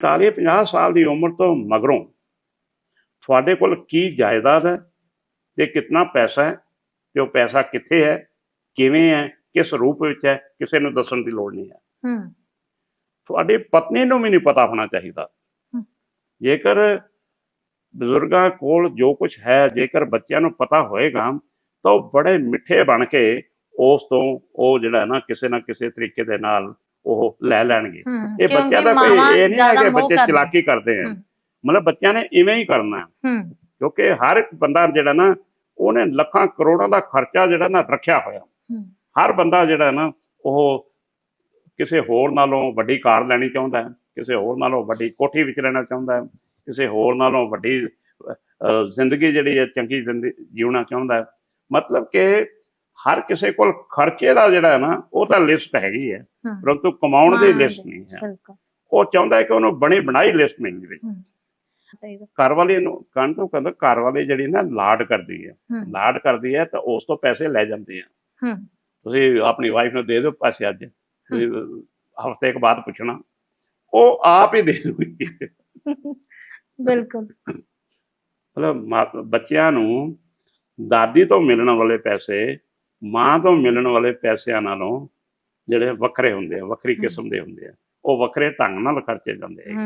40 50 ਸਾਲ ਦੀ ਉਮਰ ਤੋਂ ਮਗਰੋਂ ਤੁਹਾਡੇ ਕੋਲ ਕੀ ਜਾਇਦਾਦ ਹੈ? ਤੇ ਕਿੰਨਾ ਪੈਸਾ ਹੈ? ਤੇ ਉਹ ਪੈਸਾ ਕਿੱਥੇ ਹੈ? ਕਿਵੇਂ ਹੈ? ਕਿਸ ਰੂਪ ਵਿੱਚ ਹੈ? ਕਿਸੇ ਨੂੰ ਦੱਸਣ ਦੀ ਲੋੜ ਨਹੀਂ ਹੈ। ਹੂੰ। ਤੁਹਾਡੀ ਪਤਨੀ ਨੂੰ ਵੀ ਨਹੀਂ ਪਤਾ ਹੋਣਾ ਚਾਹੀਦਾ। ਜੇਕਰ ਬਜ਼ੁਰਗਾਂ ਕੋਲ ਜੋ ਕੁਝ ਹੈ ਜੇਕਰ ਬੱਚਿਆਂ ਨੂੰ ਪਤਾ ਹੋਏਗਾ ਤਾਂ ਉਹ ਬੜੇ ਮਿੱਠੇ ਬਣ ਕੇ ਉਸ ਤੋਂ ਉਹ ਜਿਹੜਾ ਨਾ ਕਿਸੇ ਨਾ ਕਿਸੇ ਤਰੀਕੇ ਦੇ ਨਾਲ ਉਹ ਲੈ ਲੈਣਗੇ। ਇਹ ਬੱਚਿਆਂ ਦਾ ਕੋਈ ਇਹ ਨਹੀਂ ਹੈ ਕਿ ਬੱਚੇ ਚਲਾਕੀ ਕਰਦੇ ਆ। ਮਤਲਬ ਬੱਚਿਆਂ ਨੇ ਇਵੇਂ ਹੀ ਕਰਨਾ। ਕਿਉਂਕਿ ਹਰ ਇੱਕ ਬੰਦਾ ਜਿਹੜਾ ਨਾ ਉਹਨੇ ਲੱਖਾਂ ਕਰੋੜਾਂ ਦਾ ਖਰਚਾ ਜਿਹੜਾ ਨਾ ਰੱਖਿਆ ਹੋਇਆ। ਹਰ ਬੰਦਾ ਜਿਹੜਾ ਨਾ ਉਹ ਕਿਸੇ ਹੋਰ ਨਾਲੋਂ ਵੱਡੀ ਕਾਰ ਲੈਣੀ ਚਾਹੁੰਦਾ ਹੈ ਕਿਸੇ ਹੋਰ ਨਾਲੋਂ ਵੱਡੀ ਕੋਠੀ ਵਿੱਚ ਰਹਿਣਾ ਚਾਹੁੰਦਾ ਹੈ ਕਿਸੇ ਹੋਰ ਨਾਲੋਂ ਵੱਡੀ ਜ਼ਿੰਦਗੀ ਜਿਹੜੀ ਹੈ ਚੰਗੀ ਜ਼ਿੰਦਗੀ ਜਿਉਣਾ ਚਾਹੁੰਦਾ ਹੈ। ਮਤਲਬ ਕਿ ਹਰ ਕਿਸੇ ਕੋਲ ਖਰਚੇ ਦਾ ਜਿਹੜਾ ਹੈ ਨਾ ਉਹ ਤਾਂ ਲਿਸਟ ਹੈਗੀ ਹੈ ਪਰੰਤੂ ਕਮਾਉਣ ਦੀ ਲਿਸਟ ਨਹੀਂ ਹੈ। ਉਹ ਚਾਹੁੰਦਾ ਹੈ ਕਿ ਉਹਨੂੰ ਬਣੀ ਬਣਾਈ ਲਿਸਟ ਮਿਲ ਜਾਵੇ। ਘਰ ਵਾਲੇ ਨੂੰ ਕਹਿਣ ਤੋਂ ਕਹਿੰਦਾ ਘਰ ਵਾਲੇ ਜਿਹੜੀ ਨਾ ਲਾਡ ਕਰਦੀ ਹੈ। ਲਾਡ ਕਰਦੀ ਹੈ ਤਾਂ ਉਸ ਤੋਂ ਪੈਸੇ ਲੈ ਜਾਂਦੀ ਹੂੰ। ਤੁਸੀਂ ਆਪਣੀ ਵਾਈਫ ਨੂੰ ਦੇ ਦਿਓ ਪੈਸੇ ਅੱਜ। ਹਫ਼ਤੇ ਕੁ ਬਾਅਦ ਪੁੱਛਣਾ। ਉਹ ਆਪ ਹੀ ਦੇ ਦੂਗੀ। ਬਿਲਕੁਲ। ਮਤਲਬ ਬੱਚਿਆਂ ਨੂੰ ਦਾਦੀ ਤੋਂ ਮਿਲਣ ਵਾਲੇ ਪੈਸੇ ਮਾਂ ਤੋਂ ਮਿਲਣ ਵਾਲੇ ਪੈਸਿਆਂ ਨਾਲੋਂ ਜਿਹੜੇ ਵੱਖਰੇ ਹੁੰਦੇ ਆ ਵੱਖਰੀ। ਕਿਸਮ ਦੇ ਹੁੰਦੇ ਆ ਉਹ ਵੱਖਰੇ ਢੰਗ ਨਾਲ ਖਰਚੇ ਜਾਂਦੇ ਆ